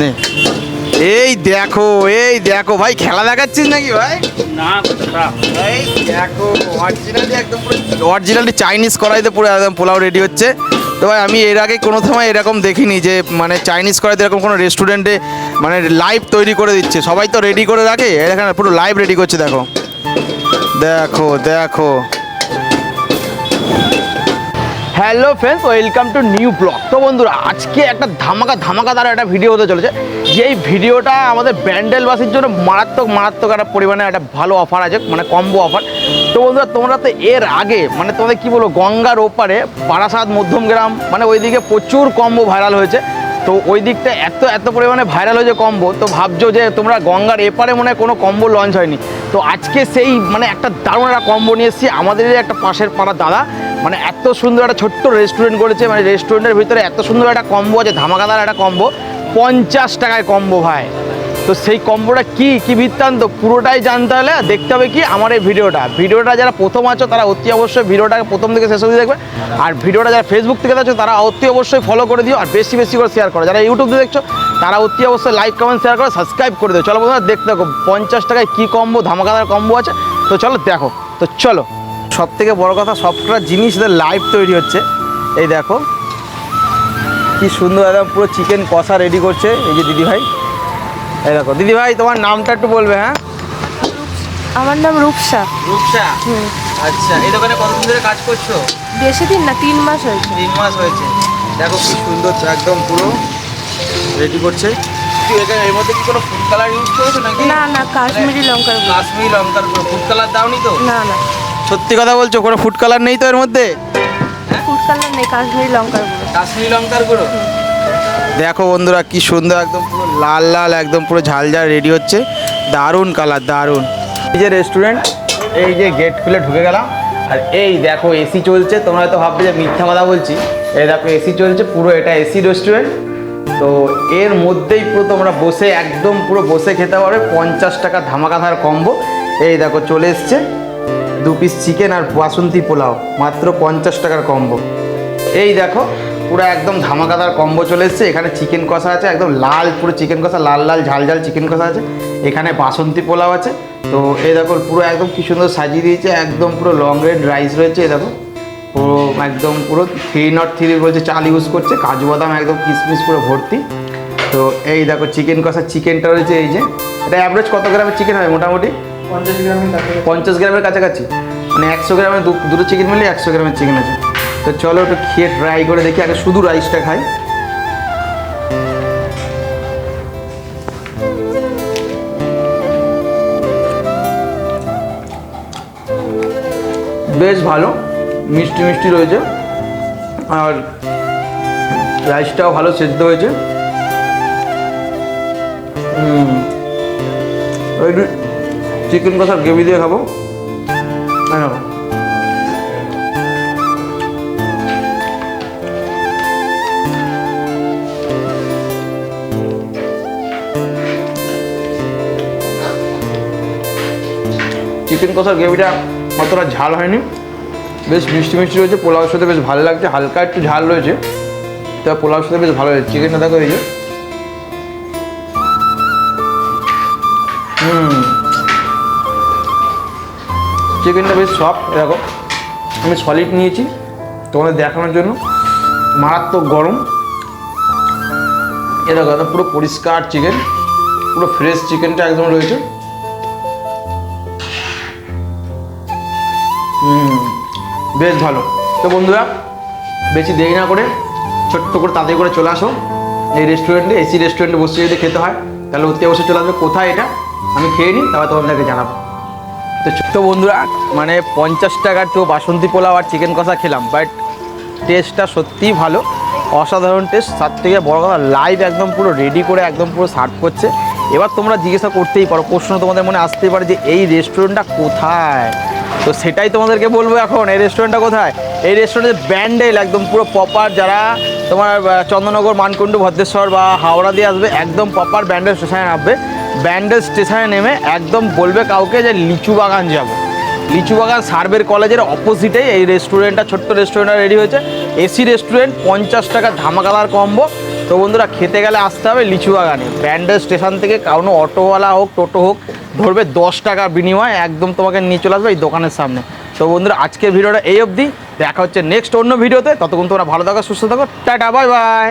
নে। এই দেখো এই দেখো ভাই খেলা দেখাচ্ছিস নাকি ভাই? না এই দেখো অরিজিনালি একদম পুরো অরিজিনালি চাইনিজ কড়াইতে পুরো একদম পোলাও রেডি হচ্ছে। তো ভাই আমি এর আগে কোনো সময় এরকম দেখিনি যে মানে চাইনিজ কড়াইতে এরকম কোনো রেস্টুরেন্টে মানে লাইভ তৈরি করে দিচ্ছে। সবাই তো রেডি করে রাখে এখানে পুরো লাইভ রেডি করছে দেখো। দেখো দেখো। Hello friends, welcome to new blog. তো বন্ধুরা, আজকে একটা ধামাকা ধামাকা ধামাকাদার একটা ভিডিও হতে চলেছে। যেই ভিডিওটা আমাদের ব্যান্ডেলবাসীর জন্য মারাত্মক মারাত্মক একটা পরিমাণে একটা ভালো অফার আছে মানে কম্বো অফার তো বন্ধুরা, তোমরা তো এর আগে মানে তোমাদের কি বলব, গঙ্গার ওপারে বারাসাত মধ্যমগ্রাম মানে ওইদিকে প্রচুর কম্বো ভাইরাল হয়েছে। তো ওই দিকটা এত এত পরিমাণে ভাইরাল হয়েছে কম্বো তো ভাবছ যে তোমরা গঙ্গার এপারে মনে হয় কোনো কম্বো লঞ্চ হয়নি। তো আজকে সেই মানে একটা দারুণ একটা কম্বো নিয়ে এসেছি, আমাদেরই একটা পাশের পাড়া দাদা। মানে এত সুন্দর একটা ছোট্ট রেস্টুরেন্ট করেছে মানে রেস্টুরেন্টের ভিতরে এত সুন্দর একটা কম্বো আছে, ধামাকাদার একটা কম্বো পঞ্চাশ টাকায় কম্বো ভাই। তো সেই কম্বোটা কি কি বৃত্তান্ত, পুরোটাই জানতে হলে দেখতে হবে কি আমার এই ভিডিওটা। ভিডিওটা যারা প্রথম আছো, তারা অতি অবশ্যই ভিডিওটাকে প্রথম থেকে শেষ অবধি দেখবে। আর ভিডিওটা যারা ফেসবুক থেকে দেখছ, তারা অতি অবশ্যই ফলো করে দিও, আর বেশি বেশি করে শেয়ার করো। যারা ইউটিউব দেখছ, তারা অতি অবশ্যই লাইক কমেন্ট শেয়ার করে সাবস্ক্রাইব করে দিও। চলো বন্ধুরা, দেখতে দেখো পঞ্চাশ টাকায় কী কম্বো ধামাকাদার কম্বো আছে? তো চলো, দেখো। তো চলো। সব থেকে বড় কথা সবটা জিনিস লাইভ তৈরি হচ্ছে। এই দেখো কি সুন্দর একদম পুরো চিকেন কষা রেডি করছে এই যে দিদি ভাই এই দেখো দিদি ভাই তোমার নামটা একটু বলবে হ্যাঁ? আমার নাম রূপসা। রূপসা? আচ্ছা এই দোকানে কতদিন ধরে কাজ করছ? বেশি দিন না তিন মাস হয়েছে। তিন মাস হয়েছে। দেখো কি সুন্দর একদম পুরো রেডি করছে। এর মধ্যে কি কোনো ফুড কালার ইউজ করেছ নাকি? না না কাশ্মীরি লঙ্কার। কাশ্মীরি লঙ্কার ফুড কালার দাওনি তো? না না। সত্যি কথা বলছো কোনো ফুড কালার নেই তো এর মধ্যে? ফুড কালার নেই কাশ্মীরি লঙ্কার গুঁড়ো। কাশ্মীরি লঙ্কার গুঁড়ো? দেখো বন্ধুরা কি সুন্দর একদম পুরো লাল লাল একদম পুরো ঝাল ঝাল রেডি হচ্ছে। দারুণ কালার দারুণ। এই যে রেস্টুরেন্ট এই যে গেট খুলে ঢুকে গেলাম। আর এই দেখো এসি চলছে। তোমরা হয়তো ভাববে যে মিথ্যা কথা বলছি। এই দেখো এসি চলছে পুরো এটা এসি রেস্টুরেন্ট তো এর মধ্যেই পুরো তোমরা বসে একদম পুরো বসে খেতে পারবে। পঞ্চাশ টাকা ধামাকাধার কম্বো এই দেখো চলে এসছে। দু পিস চিকেন আর বাসন্তী পোলাও, মাত্র পঞ্চাশ টাকার কম্বো এই দেখো, পুরো একদম ধামাকাদার কম্বো চলে এসছে। এখানে চিকেন কষা আছে, একদম লাল, পুরো চিকেন কষা, লাল লাল, ঝাল ঝাল চিকেন কষা আছে। এখানে বাসন্তী পোলাও আছে। তো এই দেখো, পুরো একদম কি সুন্দর সাজিয়ে দিয়েছে, একদম পুরো লং রেড রাইস রয়েছে, এই দেখো। পুরো একদম পুরো থ্রি নট থ্রি বলছে, চাল ইউজ করছে, কাজু বাদাম একদম কিশমিশ পুরো ভর্তি। তো এই দেখো চিকেন কষা চিকেনটা রয়েছে, এই যে। এটা অ্যাভারেজ কত গ্রামের চিকেন হয় মোটামুটি? পঞ্চাশ গ্রামের কাছাকাছি। মানে একশো গ্রামের দুটো চিকেন মিলে একশো গ্রামের চিকেন আছে। তো চলো একটু খেয়ে ট্রাই করে দেখি, আগে শুধু রাইসটা খাই। বেশ ভালো, মিষ্টি মিষ্টি রয়েছে। আর রাইসটাও ভালো, সেদ্ধ হয়েছে। চিকেন কষার গ্রেভি দিয়ে খাব? হ্যাঁ। চিকেন কষার গ্রেভিটা অতটা ঝাল হয়নি। বেশ মিষ্টি মিষ্টি রয়েছে পোলাওর সাথে বেশ ভালো লাগছে হালকা একটু ঝাল রয়েছে। তা পোলাওর সাথে বেশ ভালো হয়েছে। চিকেনটা দেখো এই যে। হুম। চিকেনটা বেশ সফট এরকম আমি সলিড নিয়েছি তোমাদের দেখানোর জন্য। মারাত্মক গরম। এরকম পুরো পরিষ্কার চিকেন পুরো ফ্রেশ চিকেনটা একদম রয়েছে। বেশ ভালো। তো বন্ধুরা, বেশি দেরি না করে ছোট্ট করে তাড়াতাড়ি করে চলে আসো। এই রেস্টুরেন্টে এসি রেস্টুরেন্টে বসে যদি খেতে হয়, তাহলে অতি অবশ্যই চলে আসবে। কোথায় এটা? আমি খেয়ে নিই, তারপর তোমাদেরকে জানাব। তো ছোট্ট বন্ধুরা মানে পঞ্চাশ টাকার তো বাসন্তী পোলাও আর চিকেন কষা খেলাম বাট টেস্টটা সত্যিই ভালো। অসাধারণ টেস্ট তার থেকে বড় কথা লাইভ একদম পুরো রেডি করে একদম পুরো সার্ভ করছে। এবার তোমরা জিজ্ঞাসা করতেই পারো, প্রশ্ন তোমাদের মনে আসতেই পারে যে এই রেস্টুরেন্টটা কোথায়? তো সেটাই তোমাদেরকে বলব এখন, এই রেস্টুরেন্টটা কোথায়? এই রেস্টুরেন্টের ব্যান্ডেল একদম পুরো প্রপার যারা তোমার চন্দননগর, মানকুণ্ডু, ভদ্রেশ্বর বা হাওড়া দিয়ে আসবে, একদম প্রপার ব্যান্ডেল স্টেশনে নামবে। ব্যান্ডেল স্টেশনে নেমে একদম বলবে কাউকে যে লিচু বাগান যাব। লিচু বাগান সার্ভের কলেজের অপোজিটেই এই রেস্টুরেন্টটা ছোট্ট রেস্টুরেন্টটা রেডি হয়েছে। এসি রেস্টুরেন্ট পঞ্চাশ টাকা ধামাকাদার কম্বো তো বন্ধুরা, খেতে গেলে আসতে হবে লিচু বাগানে। ব্যান্ডেল স্টেশন থেকে কোনো অটোওয়ালা হোক, টোটো হোক, ধরবে দশ টাকার বিনিময়ে একদম তোমাকে নিয়ে চলে আসবে এই দোকানের সামনে। তো বন্ধুরা, আজকের ভিডিওটা এই অবধি। দেখা হচ্ছে নেক্সট অন্য ভিডিওতে। ততক্ষণ তোমরা ভালো থাকো, সুস্থ থাকো। Tata bye bye